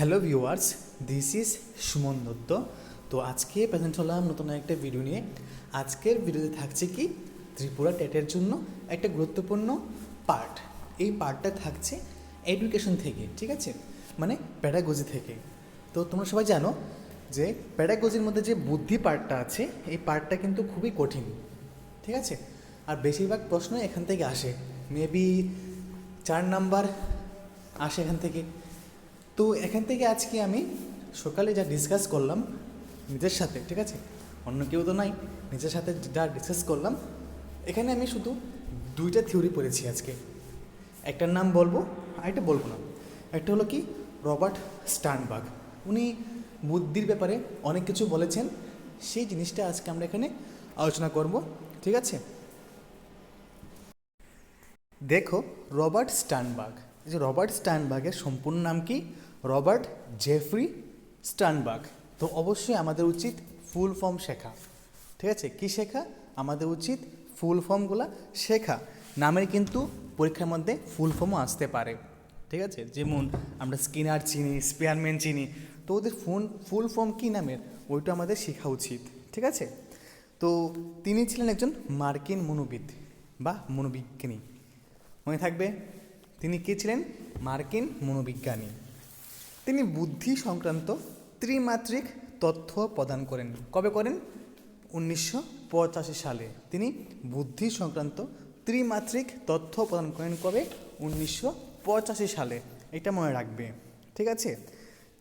Hello viewers, this is Suman Dutta. তো আজকে present হলাম নতুন একটা ভিডিও নিয়ে। আজকের ভিডিওতে থাকছে কি? ত্রিপুরা টেটের জন্য একটা গুরুত্বপূর্ণ পার্ট এই পার্টটা থাকছে এডুকেশন থেকে, ঠিক আছে? মানে প্যাডাগজি থেকে। তো তোমরা সবাই জানো যে প্যাডাগজির মধ্যে যে বুদ্ধি পার্টটা আছে, এই পার্টটা কিন্তু খুবই কঠিন, ঠিক আছে? আর বেশিরভাগ প্রশ্ন এখান থেকে আসে। মেবি চার নাম্বার আসে এখান থেকে। তো এখান থেকে আজকে আমি সকালে যা ডিসকাস করলাম নিজের সাথে, ঠিক আছে? অন্য কেউ তো নাই, নিজের সাথে যা ডিসকাস করলাম, এখানে আমি শুধু দুইটা থিওরি পড়েছি আজকে। একটার নাম বলব, আর একটা বলব না। একটা হলো কি, রবার্ট স্টানবার্গ উনি বুদ্ধির ব্যাপারে অনেক কিছু বলেছেন, সেই জিনিসটা আজকে আমরা এখানে আলোচনা করব, ঠিক আছে? দেখো, রবার্ট স্টানবার্গ এই যে রবার্ট স্টানবার্গের সম্পূর্ণ নাম কি? Robert Jeffrey Sternberg. তো অবশ্যই আমাদের উচিত ফুল ফর্ম শেখা। ঠিক আছে? কি শেখা? আমাদের উচিত ফুল ফর্মগুলো শেখা। নামের কিন্তু পরীক্ষার মধ্যে ফুল ফর্মও আসতে পারে। ঠিক আছে? যেমন আমরা স্কিনার চিনি, স্পেয়ারম্যান চিনি। তো ওদের ফোন ফুল ফর্ম কী নামের? ওইটা আমাদের শেখা উচিত। ঠিক আছে? তো তিনি ছিলেন একজন মার্কিন মনোবিদ বা মনোবিজ্ঞানী। মনে থাকবে? তিনি কে ছিলেন? মার্কিন মনোবিজ্ঞানী। তিনি বুদ্ধি সংক্রান্ত ত্রিমাত্রিক তথ্য প্রদান করেন। কবে করেন? উনিশশো পঁচাশি সালে। তিনি বুদ্ধি সংক্রান্ত ত্রিমাত্রিক তথ্য প্রদান করেন কবে? উনিশশো পঁচাশি সালে। এটা মনে রাখবে। ঠিক আছে?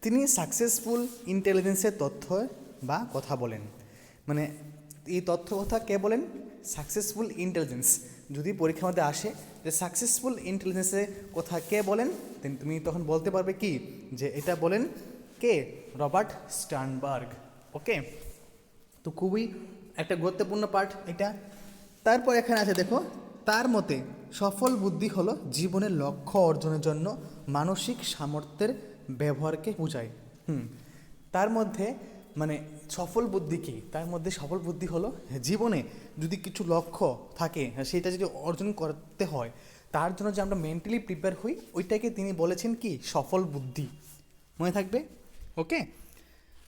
তিনি সাকসেসফুল ইন্টেলিজেন্সের তথ্য বা কথা বলেন। মানে এই তথ্য কথা কে বলেন? সাকসেসফুল ইন্টেলিজেন্স যদি পরীক্ষার মধ্যে আসে যে সাকসেসফুল ইন্টেলিজেন্সের কথা কে বলেন তুমি তখন বলতে পারবে কি? যে এটা বলেন কে? রবার্ট স্টানবার্গ। ওকে? তো খুবই একটা গুরুত্বপূর্ণ পার্ট এটা। তারপর এখানে আছে দেখো, তার মতে সফল বুদ্ধি হলো জীবনের লক্ষ্য অর্জনের জন্য মানসিক সামর্থ্যের ব্যবহারকে বোঝায়। হুম। তার মধ্যে মানে সফল বুদ্ধি কি? তার মধ্যে সফল বুদ্ধি হলো জীবনে যদি কিছু লক্ষ্য থাকে, সেটা যদি অর্জন করতে হয় তার জন্য যে আমরা মেন্টালি প্রিপেয়ার হই, ওইটাকে তিনি বলেছেন কি? সফল বুদ্ধি। মনে থাকবে? ওকে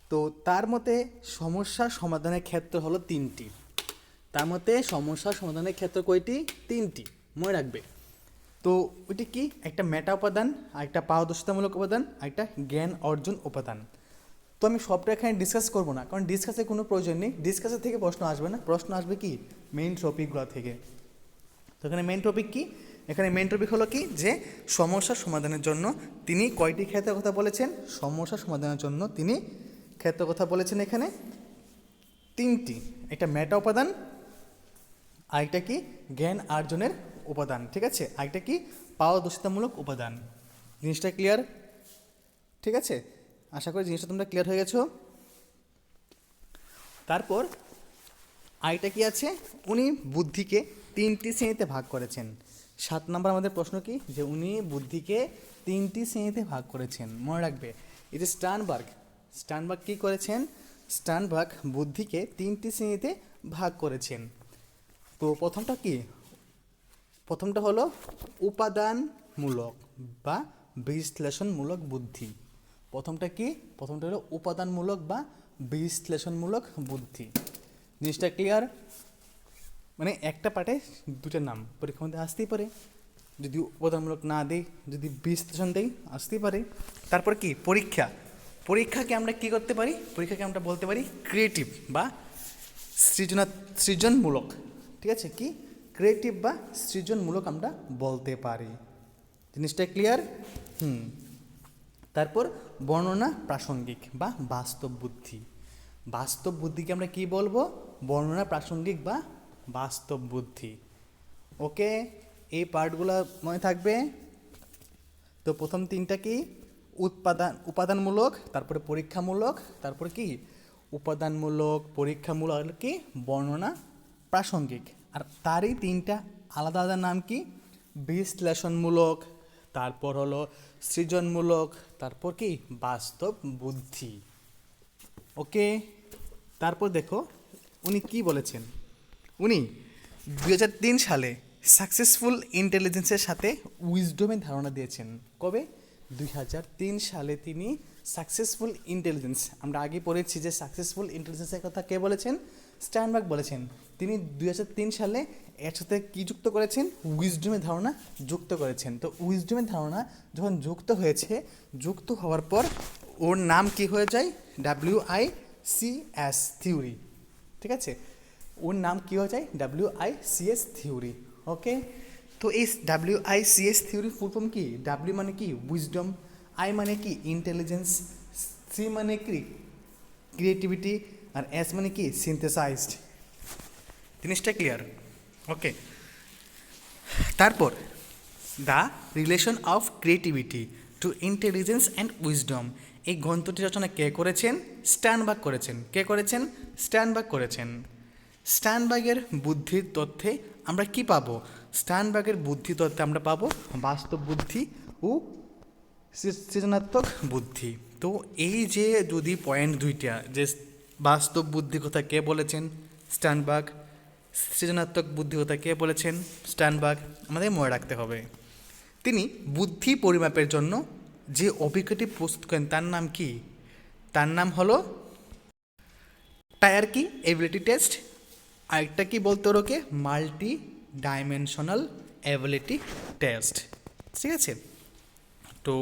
তো তার মতে সমস্যা সমাধানের ক্ষেত্র হলো তিনটি। তার মতে সমস্যা সমাধানের ক্ষেত্র কয়টি? তিনটি। মনে রাখবে। তো ওইটি কি? একটা মেটা উপাদান একটা পারদর্শিতামূলক উপাদান একটা জ্ঞান অর্জন উপাদান। তো আমি সবটা এখানে ডিসকাস করব না, কারণ ডিসকাসের কোনো প্রয়োজন নেই। ডিসকাসের থেকে প্রশ্ন আসবে না। প্রশ্ন আসবে কি? মেইন টপিকগুলো থেকে। তো এখানে মেইন টপিক কি? এখানে মেন টপিক হলো কি? যে সমস্যা সমাধানের জন্য তিনি কয়টি ক্ষেত্রের কথা বলেছেন? সমস্যা সমাধানের জন্য তিনি ক্ষেত্রের কথা বলেছেন এখানে তিনটি। একটা ম্যাটা উপাদান, আরেকটা কি? জ্ঞান অর্জনের উপাদান, ঠিক আছে? আরেকটা কি? পারদর্শিতামূলক উপাদান। জিনিসটা ক্লিয়ার ঠিক আছে? আশা করি জিনিসটা তোমরা ক্লিয়ার হয়ে গেছো। তারপর আরেকটা কি আছে? উনি বুদ্ধিকে তিনটি শ্রেণীতে ভাগ করেছেন। সাত নম্বর আমাদের প্রশ্ন কি? যে উনি বুদ্ধিকে তিনটি শ্রেণীতে ভাগ করেছেন। মনে রাখবে, এই যে স্টানবার্গ স্টানবার্গ কী করেছেন? স্টানবার্গ বুদ্ধিকে তিনটি শ্রেণীতে ভাগ করেছেন। তো প্রথমটা কি? প্রথমটা হলো উপাদানমূলক বা বিশ্লেষণমূলক বুদ্ধি। প্রথমটা কি? প্রথমটা হলো উপাদানমূলক বা বিশ্লেষণমূলক বুদ্ধি। জিনিসটা ক্লিয়ার মানে একটা পার্টে দুটো নাম। পরীক্ষার মধ্যে আসতেই পারে। যদি উপাদানমূলক না দেই, যদি বিশ্লেষণ দেই, আসতেই পারে। তারপর কি? পরীক্ষা। পরীক্ষাকে আমরা কি করতে পারি? পরীক্ষাকে আমরা বলতে পারি ক্রিয়েটিভ বা সৃজনা, সৃজনমূলক। ঠিক আছে? কি? ক্রিয়েটিভ বা সৃজনমূলক আমরা বলতে পারি। জিনিসটা ক্লিয়ার হুম। তারপর বর্ণনা প্রাসঙ্গিক বা বাস্তব বুদ্ধি। বাস্তব বুদ্ধিকে আমরা কি বলব? বর্ণনা প্রাসঙ্গিক বা বাস্তব বুদ্ধি। ওকে, এই পার্টগুলো মনে থাকবে? তো প্রথম তিনটা কি? উৎপাদন, উপাদানমূলক, তারপরে পরীক্ষামূলক, তারপরে কি? উপাদানমূলক, পরীক্ষামূলক, আর কি? বর্ণনা, প্রাসঙ্গিক। আর তারই তিনটা আলাদা আলাদা নাম কি? বিশ্লেষণমূলক, তারপর হলো সৃজনমূলক, তারপর কি? বাস্তব বুদ্ধি। ওকে, তারপর দেখো, উনি কি বলেছেন? উনি দুই হাজার তিন সালে সাকসেসফুল ইন্টেলিজেন্সের সাথে উইজডমের ধারণা দিয়েছেন। কবে? দুই হাজার তিন সালে তিনি সাকসেসফুল ইন্টেলিজেন্স আমরা আগে পড়েছি যে সাকসেসফুল ইন্টেলিজেন্সের কথা কে বলেছেন? স্ট্যানবার্গ বলেছেন। তিনি দুই হাজার তিন সালে এর সাথে কী যুক্ত করেছেন? উইজডমের ধারণা যুক্ত করেছেন। তো উইজডমের ধারণা যখন যুক্ত হয়েছে, যুক্ত হওয়ার পর ওর নাম কি হয়ে যায়? W I C S theory ঠিক আছে? ওর নাম কী হয়ে যায় W I C S theory okay তো এই W I C S theory full কি ডাব্লিউ মানে কি উইজডম আই মানে কি ইন্টেলিজেন্স সি মানে কি ক্রিয়েটিভিটি আর এস মানে কি সিনথেসাইজড জিনিসটা ক্লিয়ার ওকে তারপর the relation of creativity to intelligence and wisdom এই গ্রন্থটি রচনা কে করেছেন? স্ট্যানবার্গ করেছেন। কে করেছেন? স্ট্যানবার্গ করেছেন। স্ট্যানবার্গের বুদ্ধির তথ্যে আমরা কি পাবো? স্ট্যানবাগের বুদ্ধি তথ্যে আমরা পাবো বাস্তব বুদ্ধি ও সৃজনাত্মক বুদ্ধি। তো এই যে যদি পয়েন্ট দুইটা, যে বাস্তব বুদ্ধি কথা কে বলেছেন? স্ট্যানবার্গ সৃজনাত্মক বুদ্ধি কথা কে বলেছেন? স্ট্যানবার্গ আমাদের মনে রাখতে হবে। তিনি বুদ্ধি পরিমাপের জন্য যে অভিজ্ঞটি প্রস্তুত করেন তার নাম কি? তার নাম হলো টায়ার কি এবিলিটি টেস্ট আরেকটা কি বলতে okay? Multi dimensional ability test ঠিক আছে? তো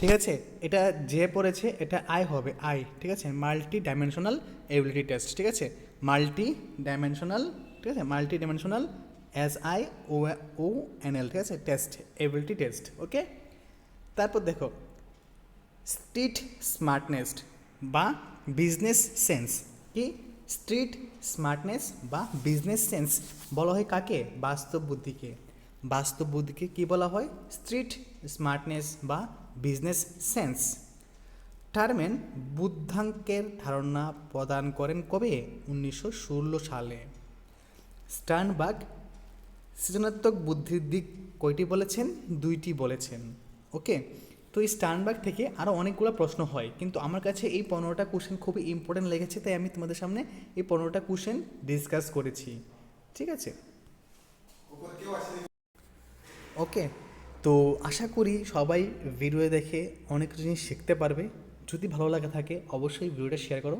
ঠিক আছে, এটা যে পড়েছে, এটা আই হবে, আই। ঠিক আছে? মাল্টি ডাইমেনশনাল এবিলিটি টেস্ট ঠিক আছে? মাল্টি ডাইমেনশনাল ঠিক আছে? Multidimensional S I O O N L ঠিক আছে? টেস্ট এবিলিটি টেস্ট ওকে তারপর দেখো স্ট্রিট স্মার্টনেস বা বিজনেস সেন্স কি? স্ট্রিট স্মার্টনেস বা বিজনেস সেন্স বলা হয় কাকে? বাস্তব বুদ্ধিকে। বাস্তব বুদ্ধিকে কি বলা হয়? স্ট্রিট স্মার্টনেস বা বিজনেস সেন্স টার্মেন বুদ্ধাঙ্কের ধারণা প্রদান করেন কবে? উনিশশো ষোলো সালে। স্টার্নবার্গ সৃজনাত্মক বুদ্ধির দিক কয়টি বলেছেন? দুইটি বলেছেন। ওকে? তো এই স্টার্নবার্গ থেকে আরও অনেকগুলো প্রশ্ন হয়। কিন্তু আমার কাছে এই পনেরোটা কোশ্চেন খুবই ইম্পর্টেন্ট লেগেছে, তাই আমি তোমাদের সামনে এই পনেরোটা কোশ্চেন ডিসকাস করেছি। ঠিক আছে? ওকে তো আশা করি সবাই ভিডিও দেখে অনেক কিছু জিনিস শিখতে পারবে। যদি ভালো লাগে থাকে, অবশ্যই ভিডিওটা শেয়ার করো।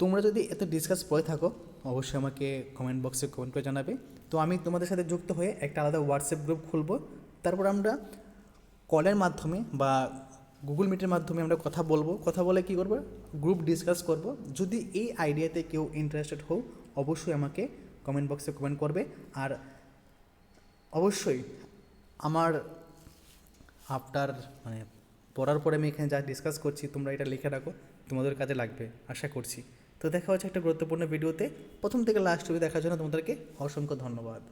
তোমরা যদি এত ডিসকাস করে থাকো, অবশ্যই আমাকে কমেন্ট বক্সে কমেন্ট করে জানাবে। তো আমি তোমাদের সাথে যুক্ত হয়ে একটা আলাদা হোয়াটসঅ্যাপ গ্রুপ খুলবো। তারপর আমরা কলের মাধ্যমে বা গুগল মিটের মাধ্যমে আমরা কথা বলব। কথা বলে কী করব? গ্রুপ ডিসকাস করব। যদি এই আইডিয়াতে কেউ ইন্টারেস্টেড হোক অবশ্যই আমাকে কমেন্ট বক্সে কমেন্ট করবে। আর অবশ্যই আমার আফটার মানে পড়ার পরে আমি এখানে যা ডিসকাস করছি, তোমরা এটা লিখে রাখো। তোমাদের কাজে লাগবে, আশা করছি। তো দেখা হচ্ছে একটা গুরুত্বপূর্ণ ভিডিওতে প্রথম থেকে লাস্ট অবধি দেখার জন্য তোমাদেরকে অসংখ্য ধন্যবাদ।